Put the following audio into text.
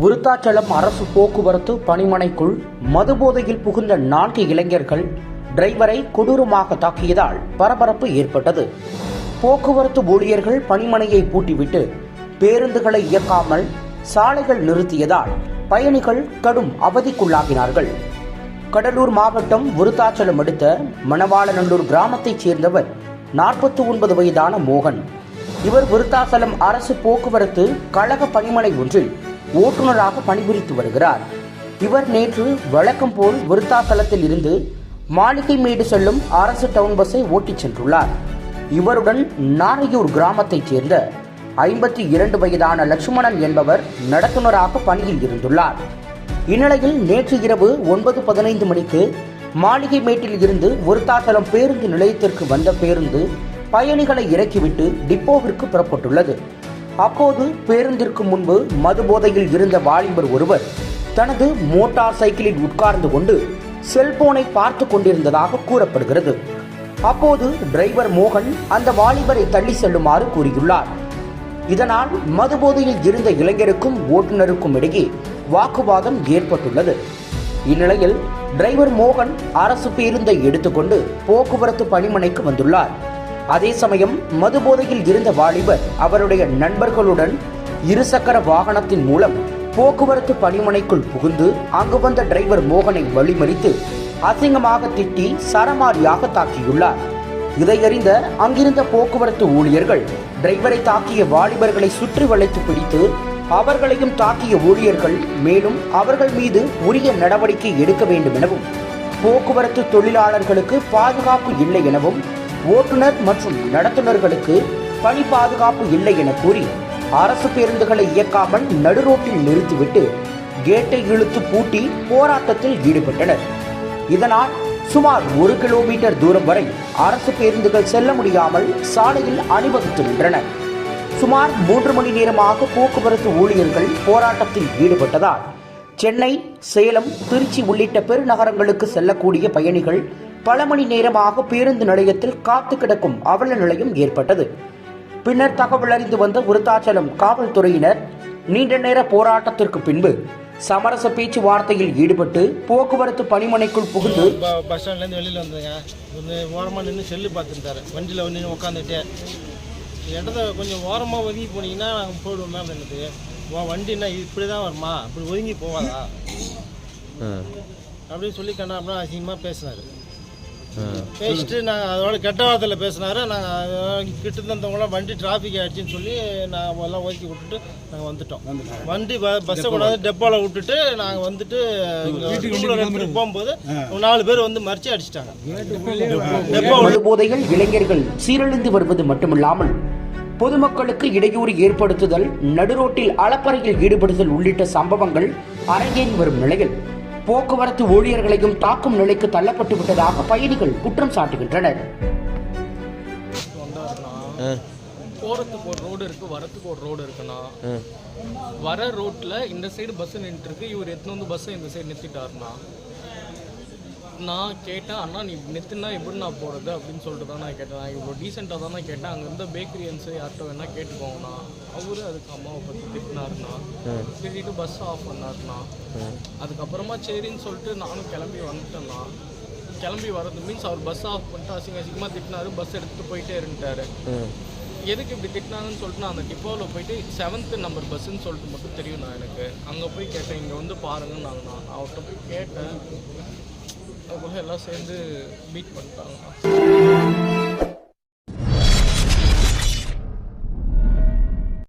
விருத்தாச்சலம் அரசு போக்குவரத்து பணிமனைக்குள் மதுபோதையில் புகுந்த நான்கு இளைஞர்கள் டிரைவரை கொடூரமாக தாக்கியதால் பரபரப்பு ஏற்பட்டது. போக்குவரத்து ஊழியர்கள் பணிமனையை பூட்டிவிட்டு பேருந்துகளை இயக்காமல் சாலைகள் நிறுத்தியதால் பயணிகள் கடும் அவதிக்குள்ளாகினார்கள். கடலூர் மாவட்டம் விருத்தாச்சலம் அடுத்த மணவாளநல்லூர் கிராமத்தைச் சேர்ந்தவர் நாற்பத்தி ஒன்பது வயதான மோகன். இவர் விருத்தாசலம் அரசு போக்குவரத்து கழக பணிமனை ஒன்றில் ஓட்டுநராக பணிபுரித்து வருகிறார். இவர் நேற்று வழக்கம் போல் விருத்தாசலத்தில் இருந்து மாளிகை மேடு செல்லும் அரசு டவுன் பஸ்ஸை ஓட்டிச் சென்றுள்ளார். இவருடன் நாரையூர் கிராமத்தைச் சேர்ந்த ஐம்பத்தி இரண்டு வயதான லட்சுமணன் என்பவர் நடத்துனராக பணியில் இருந்துள்ளார். இந்நிலையில் நேற்று இரவு ஒன்பது பதினைந்து மணிக்கு மாளிகை மேட்டில் இருந்து விருத்தாச்சலம் பேருந்து நிலையத்திற்கு வந்த பேருந்து பயணிகளை இறக்கிவிட்டு டிப்போவிற்கு புறப்பட்டுள்ளது. அப்போது பேருந்திற்கு முன்பு மது போதையில் இருந்த வாலிபர் ஒருவர் தனது மோட்டார் சைக்கிளில் உட்கார்ந்து கொண்டு செல்போனை பார்த்து கொண்டிருந்ததாக கூறப்படுகிறது. அப்போது டிரைவர் மோகன் அந்த வாலிபரை தள்ளி செல்லுமாறு கூறியுள்ளார். இதனால் மதுபோதையில் இருந்த இளைஞருக்கும் ஓட்டுநருக்கும் இடையே வாக்குவாதம் ஏற்பட்டுள்ளது. இந்நிலையில் டிரைவர் மோகன் அரசு பேருந்தை எடுத்துக்கொண்டு போக்குவரத்து பணிமனைக்கு வந்துள்ளார். அதே சமயம் மதுபோதையில் இருந்த வாலிபர் அவருடைய நண்பர்களுடன் இருசக்கர வாகனத்தின் மூலம் போக்குவரத்து பணிமனைக்குள் புகுந்து அங்கு வந்த டிரைவர் மோகனை வழிமறித்து அசிங்கமாக திட்டி சரமாரியாக தாக்கியுள்ளார். இதையறிந்த அங்கிருந்த போக்குவரத்து ஊழியர்கள் டிரைவரை தாக்கிய வாலிபர்களை சுற்றி வளைத்து பிடித்து அவர்களையும் தாக்கிய ஊழியர்கள் மேலும் அவர்கள் மீது உரிய நடவடிக்கை எடுக்க வேண்டும் எனவும் போக்குவரத்து தொழிலாளர்களுக்கு பாதுகாப்பு இல்லை எனவும் ஓட்டுநர் மற்றும் நடத்துனர்களுக்கு பணி பாதுகாப்பு இல்லை என கூறி அரசு பேருந்துகளை இயக்காமல் நடுரோட்டில் நிறுத்திவிட்டு கேட்டை இழுத்து பூட்டி போராட்டத்தில் ஈடுபட்டனர். இதனால் சுமார் ஒரு கிலோமீட்டர் தூரம் வரை அரசு பேருந்துகள் செல்ல முடியாமல் சாலையில் அணிவகுத்து நின்றன சுமார் மூன்று மணி நேரமாக போக்குவரத்து ஊழியர்கள் போராட்டத்தில் ஈடுபட்டதால் சென்னை சேலம் திருச்சி உள்ளிட்ட பெருநகரங்களுக்கு செல்லக்கூடிய பயணிகள் பல மணி நேரமாக பேருந்து நிலையத்தில் காத்து கிடக்கும் அவல நிலையும் ஏற்பட்டது. பின்னர் தகவல் அறிந்து வந்த விருத்தாச்சலம் காவல்துறையினர் நீண்ட நேர போராட்டத்திற்கு பின்பு சமரச பேச்சுவார்த்தையில் ஈடுபட்டு போக்குவரத்து பணிமனைக்குள் புகுந்து பஸ் ஸ்டாண்ட்லேருந்து வெளியில் வந்தேங்க. ஒரு ஓரமாக நின்று செல்லு பார்த்துருந்தாரு வண்டியில் வந்து நின்று உட்காந்துட்டு இடத்த கொஞ்சம் ஓரமாக ஒதுங்கி போனீங்கன்னா நாங்கள் போயிடுவோம் மேம் எனக்கு உன் வண்டின்னா இப்படி தான் வருமா? இப்படி ஒதுங்கி போவாதா? அப்படின்னு சொல்லி கண்ணா அப்புறம் அசிங்கமாக பேசினாரு. பேசிட்டு நாங்கள் அதோட கெட்ட வார்த்தையில் பேசினாரு. நாங்கள் கிட்ட இருந்தவங்களாம் வண்டி டிராஃபிக் ஆயிடுச்சுன்னு சொல்லி நான் எல்லாம் ஒதுக்கி விட்டுட்டு நாங்கள் வந்துட்டோம். வண்டி பஸ்ஸை கொண்டாந்து டெப்போவில் விட்டுட்டு நாங்கள் வந்துட்டு போகும்போது ஒரு நாலு பேர் வந்து மறிச்சு அடிச்சிட்டாங்க. மதுபோதையில் இளைஞர்கள் சீரழிந்து வருவது மட்டுமில்லாமல் பொதுமக்களுக்கு இடையூறு ஏற்படுத்துதல் நடுரோட்டில் அளப்பறையில் ஈடுபடுதல் உள்ளிட்ட சம்பவங்கள் அரங்கேறி வரும் நிலையில் போக்குவரத்து ஊழியர்களையும் தாக்கும் நிலைக்கு தள்ளப்பட்டு விட்டதாக பயணிகள் குற்றம் சாட்டுகின்றனர். போகிறதுக்கு ஒரு ரோடு இருக்குது வரத்துக்கு ஒரு ரோடு இருக்குண்ணா. வர ரோட்டில் இந்த சைடு பஸ் நின்றுருக்கு இவர் எடுத்துன்னு வந்து பஸ்ஸை இந்த சைடு நிறுத்திட்டாருண்ணா. நான் கேட்டேன் அண்ணா நீ நிறுத்தினா எப்படி நான் போகிறது அப்படின்னு சொல்லிட்டு தான் நான் கேட்டேன். நான் இவ்வளோ டீசெண்டாக தான் நான் கேட்டேன். அங்கே இருந்த பேக்கரியன்ஸு யார்கிட்ட வேணா கேட்டுக்கோங்கண்ணா. அவரு அதுக்கு அம்மாவை பற்றி திட்டினாருண்ணா. திட்டிட்டு பஸ் ஆஃப் பண்ணாருண்ணா. அதுக்கப்புறமா சரின்னு சொல்லிட்டு நானும் கிளம்பி வந்துட்டேண்ணா. கிளம்பி வரது மீன்ஸ் அவர் பஸ் ஆஃப் பண்ணிட்டு அசிங்க அசிங்கமாக திட்டினாரு. பஸ் எடுத்துகிட்டு போயிட்டே இருந்துட்டாரு. எதுக்கு இப்படி திட்டினாங்கன்னு சொல்லிட்டு நான் அந்த டிப்போவில் போயிட்டு செவன்த்து நம்பர் பஸ்ஸுன்னு சொல்லிட்டு மட்டும் தெரியும் நான் எனக்கு. அங்கே போய் கேட்டேன். இங்கே வந்து பாருங்கன்னு நான் நான் அவர்கிட்ட போய் கேட்டேன். அதுக்குள்ள எல்லாம் சேர்ந்து பீட் பண்ணிட்டாங்க.